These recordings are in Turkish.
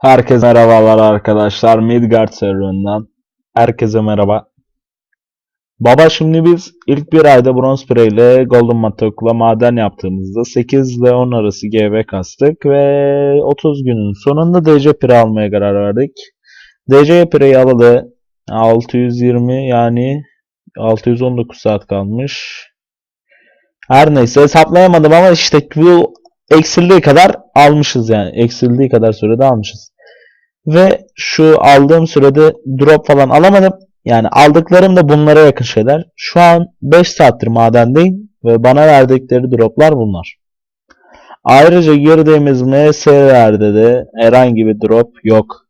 Herkese merhabalar arkadaşlar. Midgard serverından. Herkese merhaba. Baba şimdi biz ilk bir ayda Bronze Prey ile Golden Matok'la maden yaptığımızda 8 ile 10 arası GB kastık ve 30 günün sonunda DC Prey almaya karar verdik. DC Prey'i alalı 620 yani 619 saat kalmış. Her neyse hesaplayamadım ama işte bu eksildiği kadar almışız yani. Eksildiği kadar sürede almışız. Ve şu aldığım sürede drop falan alamadım. Yani aldıklarım da bunlara yakın şeyler. Şu an 5 saattir madendeyim ve bana verdikleri droplar bunlar. Ayrıca girdiğimiz MS'lerde de herhangi bir drop yok.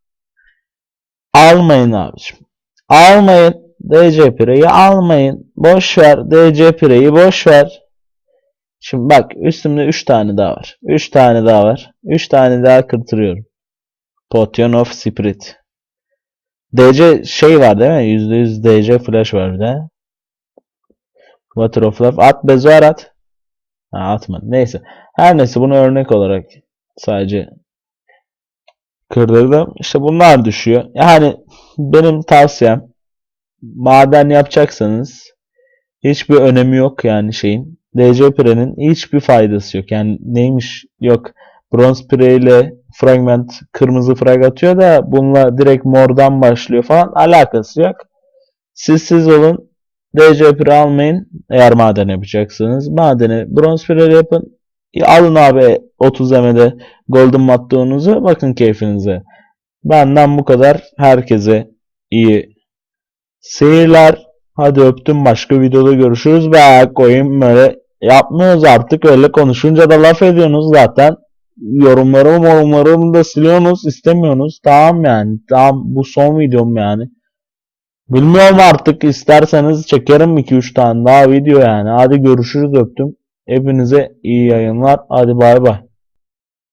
Almayın abicim. Almayın. DC Pire'yi almayın. Boş ver. DC Pire'yi boş ver. Şimdi bak üstümde 3 tane daha var. 3 tane daha var. 3 tane daha kırtırıyorum. Potion of Spirit. DC şey var değil mi? %100 DC flash var bir de. Water of Love. At bezuar at. Ha atmadı. Neyse. Her neyse bunu örnek olarak sadece kırdırdım. İşte bunlar düşüyor. Yani benim tavsiyem maden yapacaksanız hiçbir önemi yok yani şeyin. DC Pire'nin hiçbir faydası yok. Yani neymiş yok. Bronze Pire ile fragment kırmızı frag atıyor da bununla direkt mordan başlıyor falan. Alakası yok. Siz siz olun. DC Pire almayın. Eğer maden yapacaksınız. Madeni bronze Pire yapın. Alın abi 30 MD golden mattoğunuzu. Bakın keyfinize. Benden bu kadar. Herkese iyi seyirler. Hadi öptüm. Başka videoda görüşürüz. Be koyayım böyle yapmıyoruz artık. Öyle konuşunca da laf ediyorsunuz zaten. Yorumlarımı yorumlarımı da siliyorsunuz. istemiyorsunuz. Tamam yani. Tamam bu son videom yani. Bilmiyorum artık isterseniz çekerim 2-3 tane daha video yani. Hadi görüşürüz öptüm. Hepinize iyi yayınlar. Hadi bay bay.